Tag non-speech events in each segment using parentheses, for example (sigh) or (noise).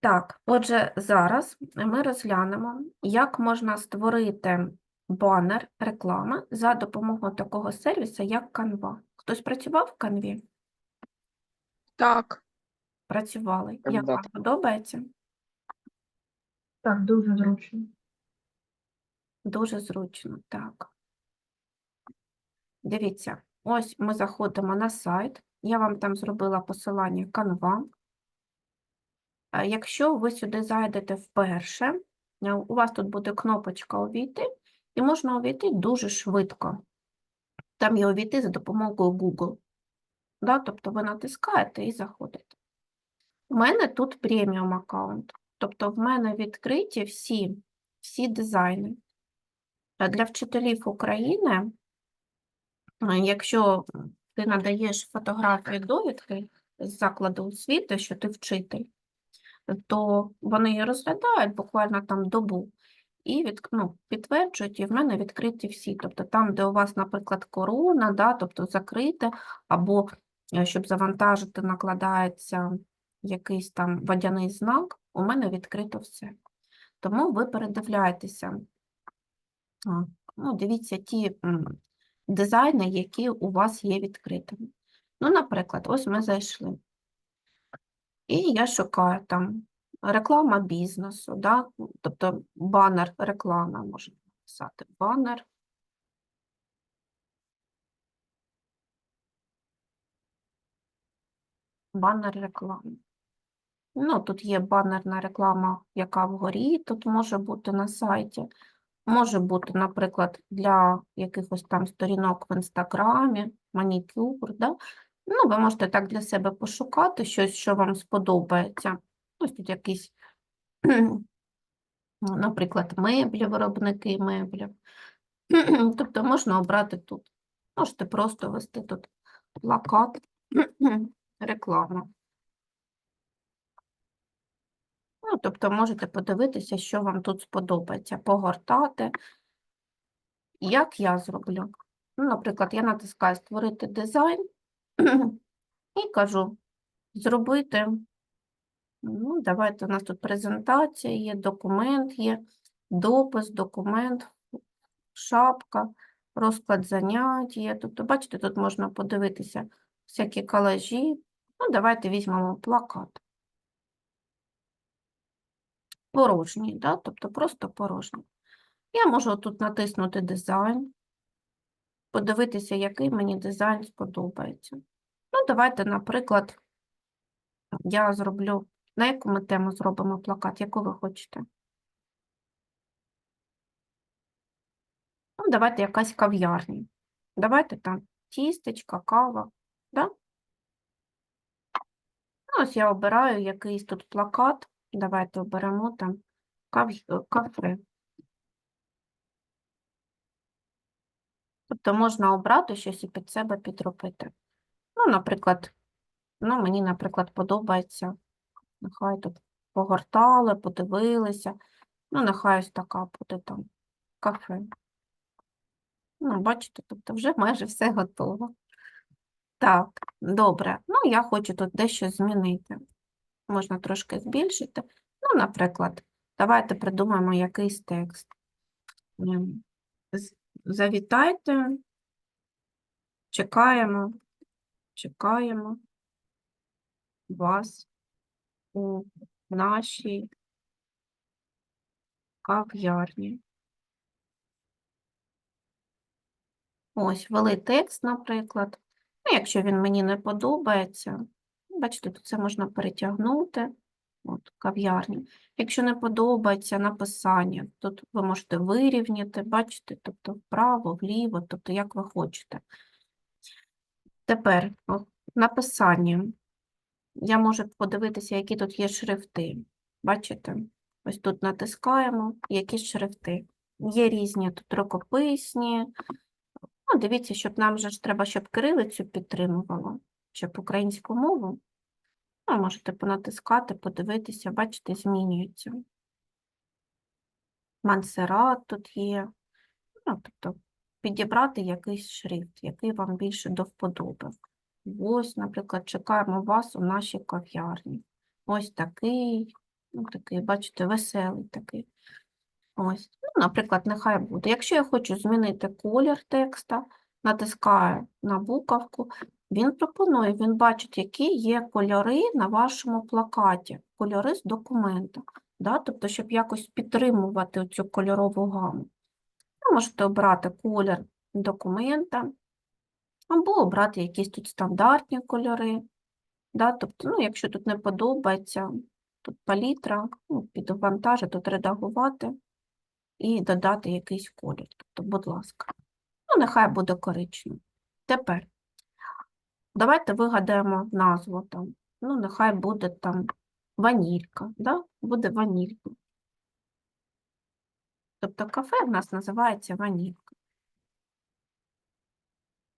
Так, отже, зараз ми розглянемо, як можна створити банер реклами за допомогою такого сервісу, як Canva. Хтось працював в Canva? Так, Працювали. Як вам подобається? Так, дуже зручно. Дуже зручно, так. Дивіться, ось ми заходимо на сайт. Я вам там зробила посилання Canva. А Якщо ви сюди зайдете вперше, е, у вас тут буде кнопочка «Увійти», і можна увійти дуже швидко. Там є увійти за допомогою Google. Да? Тобто ви натискаєте і заходите. У мене тут преміум аккаунт. Тобто в мене відкриті всі, всі дизайни. Для вчителів України, е, якщо ти надаєш фотографії довідки з закладу освіти, що ти вчитель, то вони її розглядають буквально там добу і від, ну, підтверджують, і в мене відкриті всі. Тобто там, де у вас, наприклад, корона, да, тобто закрите, або е, щоб завантажити, накладається якийсь там водяний знак, у мене відкрито все. Тому ви передивляєтеся, ну, дивіться ті дизайни, які у вас є відкритими. Ну, наприклад, ось ми зайшли. І я шукаю там реклама бізнесу, да? тобто банер реклама можна написати. Банер. Банер реклами. Ну, тут є банерна реклама, яка вгорі, тут може бути на сайті. Може бути, наприклад, для якихось там сторінок в інстаграмі, манікюр, да? Ну, ви можете так для себе пошукати щось, що вам сподобається. Ось тут якісь, (clears throat) наприклад, меблі, виробники меблів. (clears throat) Тобто можна обрати тут. Можете просто ввести тут плакат, (clears throat) реклама. Ну, тобто можете подивитися, що вам тут сподобається, погортати. Як я зроблю? Ну, наприклад, я натискаю створити дизайн і кажу зробити. Ну, давайте у нас тут презентація є, документ є, допис, документ, шапка, розклад занять є. Тобто, бачите, тут можна подивитися всякі колажі. Ну, давайте візьмемо плакат. Порожній, да? тобто просто порожній. Я можу тут натиснути дизайн, подивитися, який мені дизайн сподобається. Ну, давайте, наприклад, я зроблю, на яку ми тему зробимо плакат, яку ви хочете? Ну, давайте якась кав'ярня. Давайте там тістечка, кава, да? Ну, ось я обираю якийсь тут плакат. Давайте оберемо там кав- кафе. Тобто можна обрати щось і під себе підробити. Ну, наприклад, ну, мені, наприклад, подобається. Нехай тут погортали, подивилися. Ну, нехай ось така буде там кафе. Ну, бачите, тобто вже майже все готово. Так, добре. Ну, я хочу тут дещо змінити. Можна трошки збільшити. Ну, наприклад, давайте придумаємо якийсь текст. Ем, Завітайте, чекаємо, чекаємо вас у нашій кав'ярні. Ось, ввели текст, наприклад. Ну, якщо він мені не подобається, бачите, тут це можна перетягнути. От, кав'ярні. Якщо не подобається написання, тут ви можете вирівняти, бачите, тобто вправо, вліво, тобто як ви хочете. Тепер написання. Я можу подивитися, які тут є шрифти. Бачите? Ось тут натискаємо, які шрифти. Є різні тут рукописні. Ну, дивіться, щоб нам же ж треба, щоб кирилицю підтримувало, щоб українську мову. Ну, можете понатискати, подивитися, бачите, змінюється. Мансерат тут є. Ну, тобто підібрати якийсь шрифт, який вам більше до вподоби. Ось, наприклад, чекаємо вас у нашій кав'ярні. Ось такий, Ну, такий, бачите, веселий такий. Ось. Ну, наприклад, нехай буде. Якщо я хочу змінити колір текста, натискаю на буковку, він пропонує, він бачить, які є кольори на вашому плакаті, кольори з документа. Да? Тобто, щоб якось підтримувати цю кольорову гаму. Можете обрати колір документа, або обрати якісь тут стандартні кольори. Да? Тобто, ну, якщо тут не подобається, тут палітра, ну, підвантажити, тут редагувати і додати якийсь колір. Тобто, будь ласка. Ну, нехай буде коричневий. Тепер давайте вигадаємо назву там. Ну, нехай буде там ванілька, да? буде ванілька. Тобто кафе в нас називається ванілька.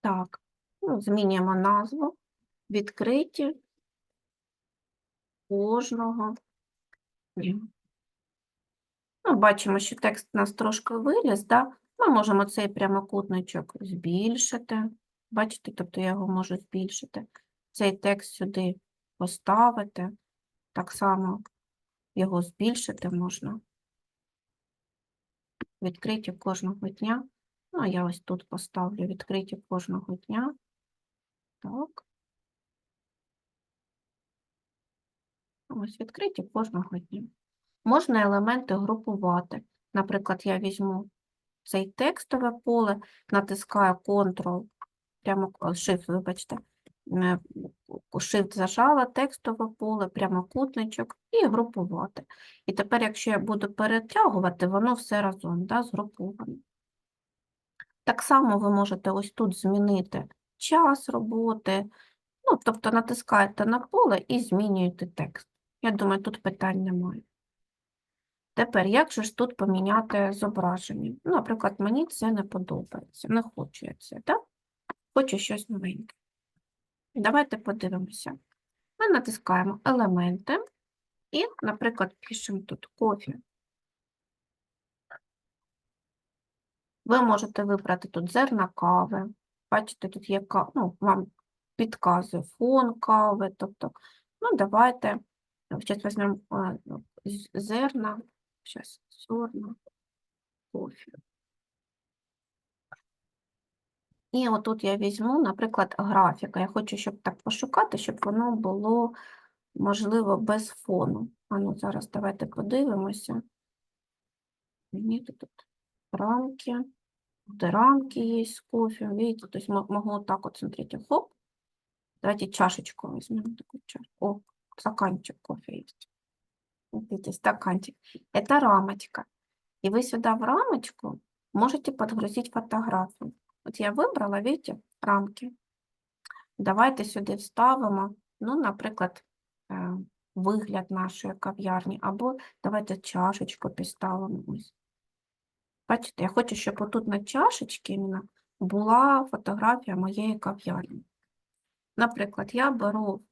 Так, ну, змінюємо назву. Відкриті кожного дня. Ну, бачимо, що текст у нас трошки виліз, да? Ми можемо цей прямокутничок збільшити. Бачите, тобто я його можу збільшити. Цей текст сюди поставити. Так само його збільшити можна. Відкриті кожного дня. Ну, я ось тут поставлю відкриті кожного дня. Так. Ось відкриті кожного дня. Можна елементи групувати. Наприклад, я візьму цей текстове поле, натискаю Ctrl, прямо Shift, вибачте, Shift зажала, текстове поле, прямокутничок і групувати. І тепер, якщо я буду перетягувати, воно все разом да, згруповане. Так само ви можете ось тут змінити час роботи, ну, тобто натискаєте на поле і змінюєте текст. Я думаю, тут питань немає. Тепер, як же ж тут поміняти зображення? Наприклад, мені це не подобається, не хочу я це, так? Хочу щось новеньке. Давайте подивимося. Ми натискаємо елементи і, наприклад, пишемо тут кофе. Ви можете вибрати тут зерна кави. Бачите, тут є ну, вам підказує фон кави. Тобто, ну, давайте, зараз візьмемо е, зерна, зараз зерна, кофе. І отут я візьму, наприклад, графіка. Я хочу, щоб так пошукати, щоб воно було, можливо, без фону. А ну, зараз давайте подивимося. Мені тут рамки. Тут рамки есть с кофе, видите, то есть мо- могу так вот, смотрите, хоп. Давайте чашечку возьмем, такую чашку. О, стаканчик кофе. Вот Видите, стаканчик. Это рамочка. И вы сюда в рамочку можете подгрузить фотографию. Вот я вибрала, видите, рамки. Давайте сюди вставимо, ну, наприклад, е, вигляд нашої кав'ярні, або давайте чашечку підставимо. Ось. Бачите, я хочу, щоб отут на чашечці була фотографія моєї кав'ярні. Наприклад, я беру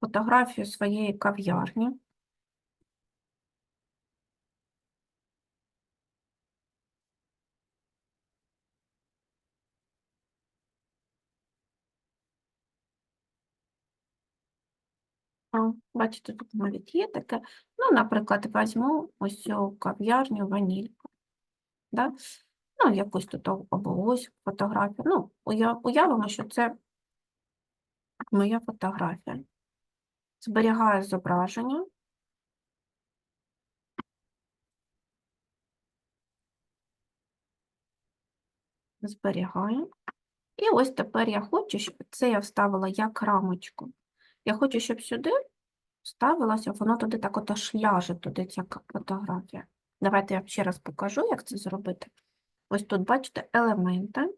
фотографію своєї кав'ярні. Бачите, тут навіть є таке. Ну, наприклад, візьму ось цю кав'ярню ванілька. Да? Ну, якусь тут або ось фотографію. Ну, уя- уявимо, що це моя фотографія. Зберігаю зображення. Зберігаю. І ось тепер я хочу, щоб це я вставила як рамочку. Я хочу, щоб сюди вставилося, воно туди так от аж ляже, туди ця фотографія. Давайте я ще раз покажу, як це зробити. Ось тут, бачите, елементи.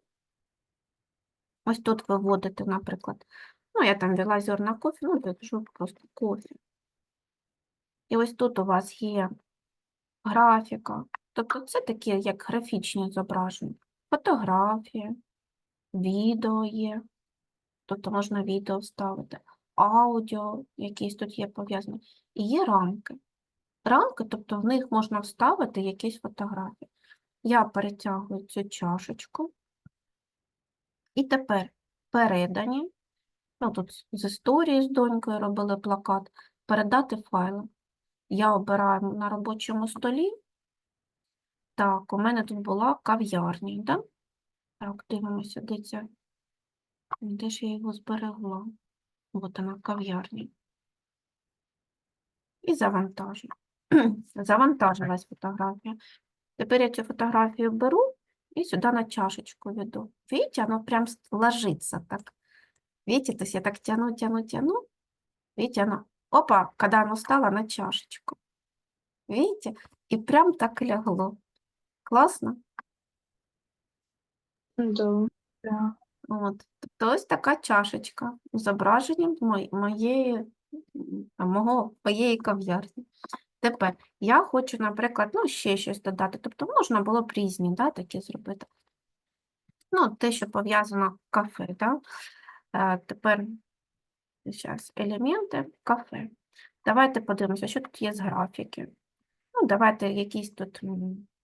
Ось тут ви вводите, наприклад, ну, я там ввела зерна кофе, ну, кажу просто кофе. І ось тут у вас є графіка. Тобто це такі, як графічні зображення. Фотографії, відео є. Тобто можна відео вставити, аудіо, якісь тут є пов'язані. І є рамки. Рамки, тобто в них можна вставити якісь фотографії. Я перетягую цю чашечку. І тепер передані. Ну, тут з історії з донькою робили плакат. Передати файли. я обираю на робочому столі. Так, у мене тут була кав'ярня, да? Так, дивимося, де ця. Де ж я його зберегла? От вона, кав'ярня. І завантажу. (clears throat) Завантажилась фотографія. Тепер я цю фотографію беру и сюда на чашечку веду. Видите, оно прям ложится так. Видите, то есть я так тяну, тяну, тяну. Видите, оно, опа, когда оно стало на чашечку. Видите? И прям так легло. Классно? Да. Да. От. Тобто ось така чашечка з зображенням моєї, мого, моєї кав'ярні. Тепер я хочу, наприклад, ну, ще щось додати. Тобто можна було б різні да, такі зробити. Ну, те, що пов'язано з кафе. Да? Е, тепер зараз елементи кафе. Давайте подивимося, що тут є з графіки. Ну, давайте якісь тут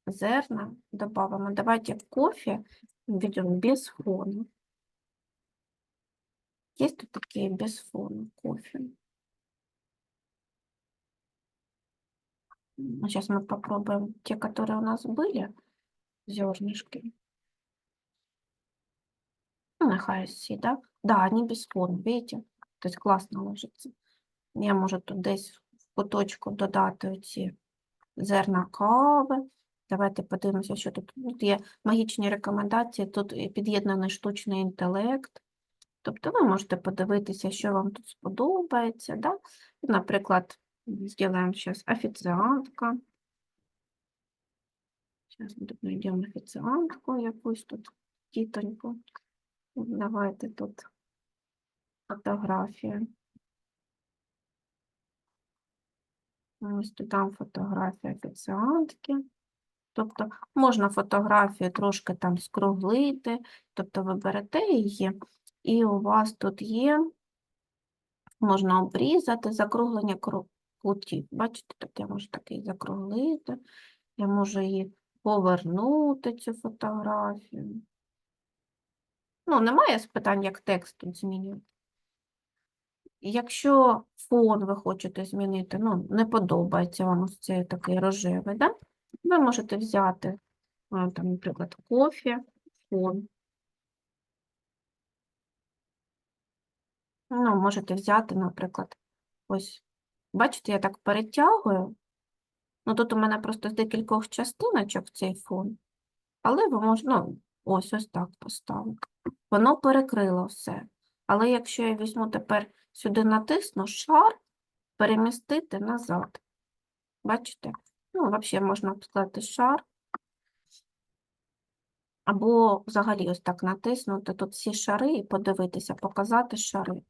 зерна додамо. Давайте кофе введем без фона. Есть тут такие без фона кофе? Сейчас мы попробуем те, которые у нас были, зернышки. Ну, нехай всі, да? Да, они без фона, видите? То есть класно ложиться. Я можу тут десь в куточку додати оці зерна кави. Давайте подивимося, що тут. Тут є магічні рекомендації, тут і під'єднаний штучний інтелект. Тобто ви можете подивитися, що вам тут сподобається. Да? Наприклад, зробимо зараз офіціантка. Зараз ми знайдемо офіціантку якусь тут, тітоньку. Давайте тут фотографію. Ось тут там фотографія офіціантки. Тобто можна фотографію трошки там скруглити, тобто ви берете її, і у вас тут є, можна обрізати закруглення кру- кутів. Бачите, тобто я можу такий закруглити, я можу її повернути, цю фотографію. Ну, немає питань, як текст тут змінювати. Якщо фон ви хочете змінити, ну, не подобається вам ось цей такий рожевий, да? ви можете взяти, а, там, наприклад, кофе, фон. Ну, можете взяти, наприклад, ось, бачите, я так перетягую. Ну, тут у мене просто з декількох частиночок цей фон, але ви можете, ну, ось ось так поставити. Воно перекрило все. Але якщо я візьму тепер сюди натисну шар, перемістити назад. Бачите? Ну, взагалі можна сказати шар. Або взагалі ось так натиснути тут всі шари і подивитися, показати шари.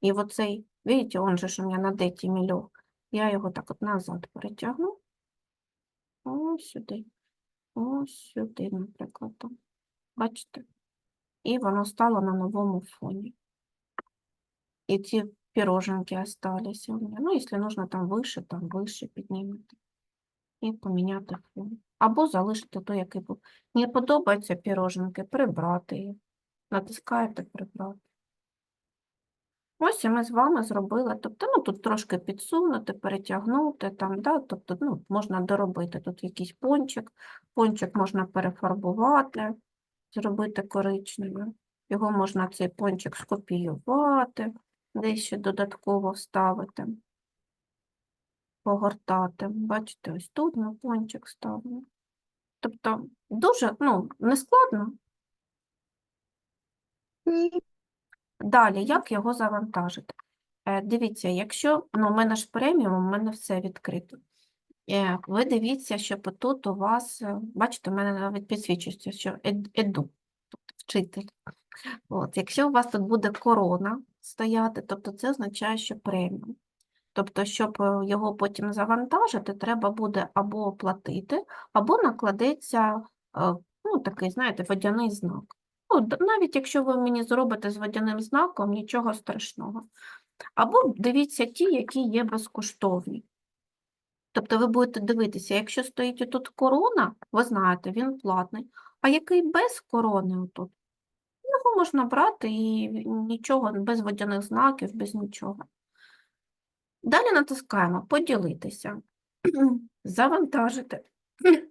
І оцей, видите, он же у мене на деті мільок. Я його так от назад перетягну. Ось сюди. Ось сюди, наприклад. Бачите? І воно стало на новому фоні. І ці пироженки остались у мене. Ну, якщо нужно там вище, там вище піднімати. І поміняти фон. Або залишити той, який був. Не подобаються пироженки, прибрати їх. Натискаєте прибрати. Ось і ми з вами зробили. Тобто, ну тут трошки підсунути, перетягнути, там, да, тобто, ну, можна доробити тут якийсь пончик. Пончик можна перефарбувати, зробити коричневим. Його можна цей пончик скопіювати, десь ще додатково вставити, погортати. Бачите, ось тут ми пончик ставимо. Тобто дуже ну, нескладно. Далі, як його завантажити? Е, Дивіться, якщо ну, у мене ж преміум, у мене все відкрито. Е, Ви дивіться, щоб тут у вас, е, бачите, у мене навіть підсвічується, що еду, тобто вчитель. От, якщо у вас тут буде корона стояти, тобто це означає, що преміум. Тобто, щоб його потім завантажити, треба буде або оплатити, або накладеться ну, такий, знаєте, водяний знак. Ну, навіть якщо ви мені зробите з водяним знаком, нічого страшного. Або дивіться ті, які є безкоштовні. Тобто ви будете дивитися, якщо стоїть тут корона, ви знаєте, він платний, а який без корони отут, його можна брати і нічого, без водяних знаків, без нічого. Далі натискаємо поділитися. (clears throat) завантажите,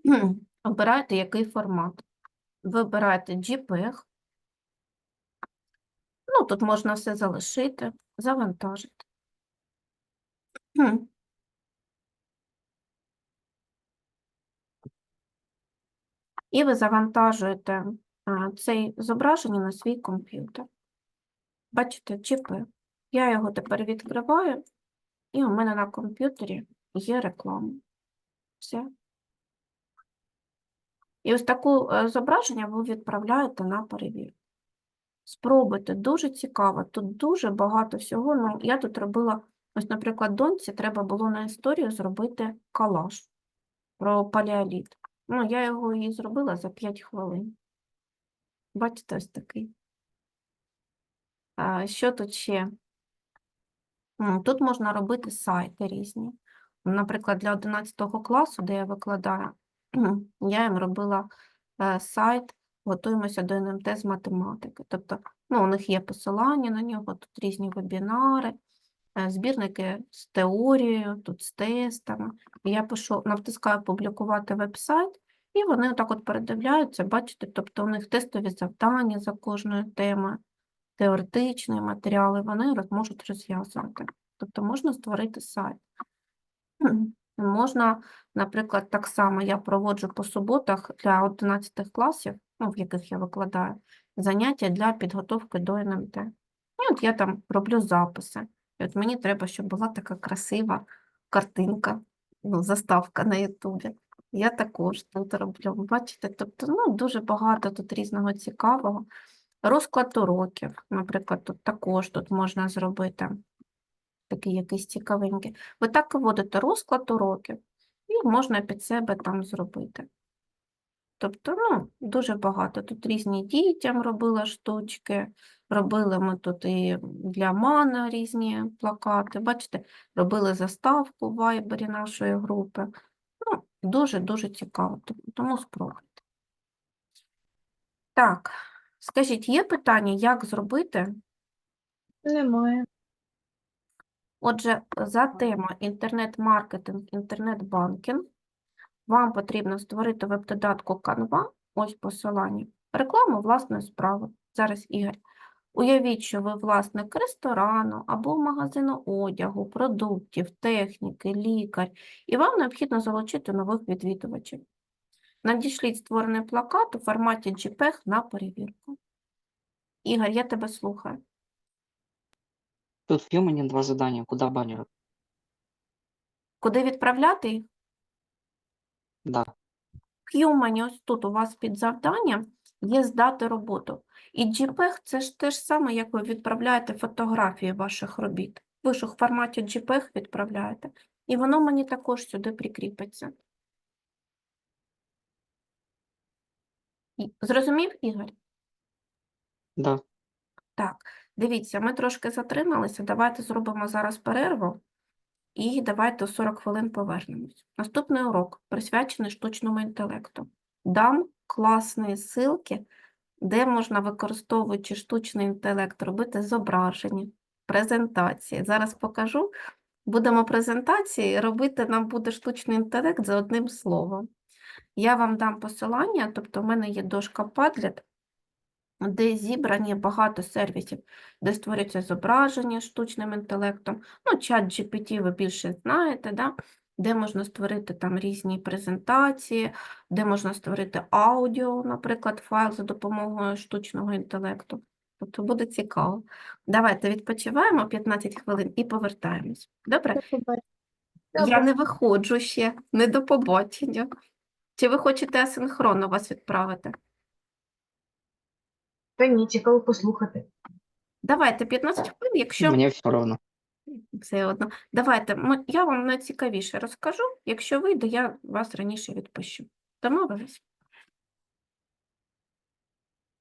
(clears throat) обираєте який формат. Вибираєте JPEG. Ну, тут можна все залишити, завантажити. Хм. І ви завантажуєте це зображення на свій комп'ютер. Бачите, JPEG. Я його тепер відкриваю, і у мене на комп'ютері є реклама. Все. І ось таку е, зображення ви відправляєте на перевірку. Спробуйте, дуже цікаво. Тут дуже багато всього. Ну, я тут робила, ось, наприклад, доньці треба було на історію зробити колаж про палеоліт. Ну, я його їй зробила за 5 хвилин. Бачите, ось такий. А, що тут ще? Тут можна робити сайти різні. Наприклад, для 11 класу, де я викладаю, (clears throat) я їм робила е, сайт «Готуємося до НМТ з математики». Тобто, ну, у них є посилання на нього, тут різні вебінари, е, збірники з теорією, тут з тестами. Я пишу, натискаю «Публікувати веб-сайт», і вони отак от передивляються, бачите, тобто у них тестові завдання за кожною темою, теоретичні матеріали, вони можуть розв'язувати. Тобто можна створити сайт. Можна, наприклад, так само я проводжу по суботах для 11 класів, ну, в яких я викладаю, заняття для підготовки до НМТ. І от я там роблю записи. І от мені треба, щоб була така красива картинка, ну, заставка на Ютубі. Я також тут роблю. Бачите, тобто ну, дуже багато тут різного цікавого. Розклад уроків, наприклад, тут також тут можна зробити такий якийсь цікавенький. Ви так вводите розклад уроків, і можна під себе там зробити. Тобто, ну, дуже багато. Тут різні дітям робила штучки, робили ми тут і для мана різні плакати. Бачите, робили заставку в вайбері нашої групи. Ну, дуже-дуже цікаво, тому спробуйте. Так, скажіть, є питання, як зробити Немає. Отже, за тема інтернет-маркетинг, інтернет-банкінг вам потрібно створити веб-додатку Canva, ось посилання, рекламу власної справи. Зараз, Ігор, уявіть, що ви власник ресторану або магазину одягу, продуктів, техніки, лікар, і вам необхідно залучити нових відвідувачів. Надішліть створений плакат у форматі JPEG на перевірку. Ігор, я тебе слухаю. Тут в Юмане два задания. Куда баннеры? Куди відправляти їх? Да. В Human, ось тут у вас під завдання є здати роботу. І JPEG – це ж те ж саме, як ви відправляєте фотографії ваших робіт. Ви ж у форматі JPEG відправляєте. І воно мені також сюди прикріпиться. Зрозумів, Ігор? Да. Так, дивіться, ми трошки затрималися. Давайте зробимо зараз перерву і давайте 40 хвилин повернемось. Наступний урок присвячений штучному інтелекту. Дам класні ссылки, де можна, використовуючи штучний інтелект, робити зображення, презентації. Зараз покажу. Будемо презентації, робити нам буде штучний інтелект за одним словом. Я вам дам посилання, тобто в мене є дошка Padlet, де зібрані багато сервісів, де створюються зображення штучним інтелектом. Ну, чат GPT ви більше знаєте, да? де можна створити там різні презентації, де можна створити аудіо, наприклад, файл за допомогою штучного інтелекту. Тобто буде цікаво. Давайте відпочиваємо 15 хвилин і повертаємось. Добре? Я не виходжу ще, не до побачення. Чи ви хочете асинхронно вас відправити? Та ні, цікаво послухати. Давайте 15 хвилин, якщо Мені все равно. все одно. Давайте, ми- я вам найцікавіше розкажу. Якщо вийде, я вас раніше відпущу. Домовились?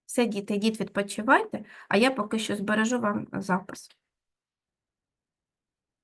Все, діти, йдіть відпочивайте, а я поки що збережу вам запис.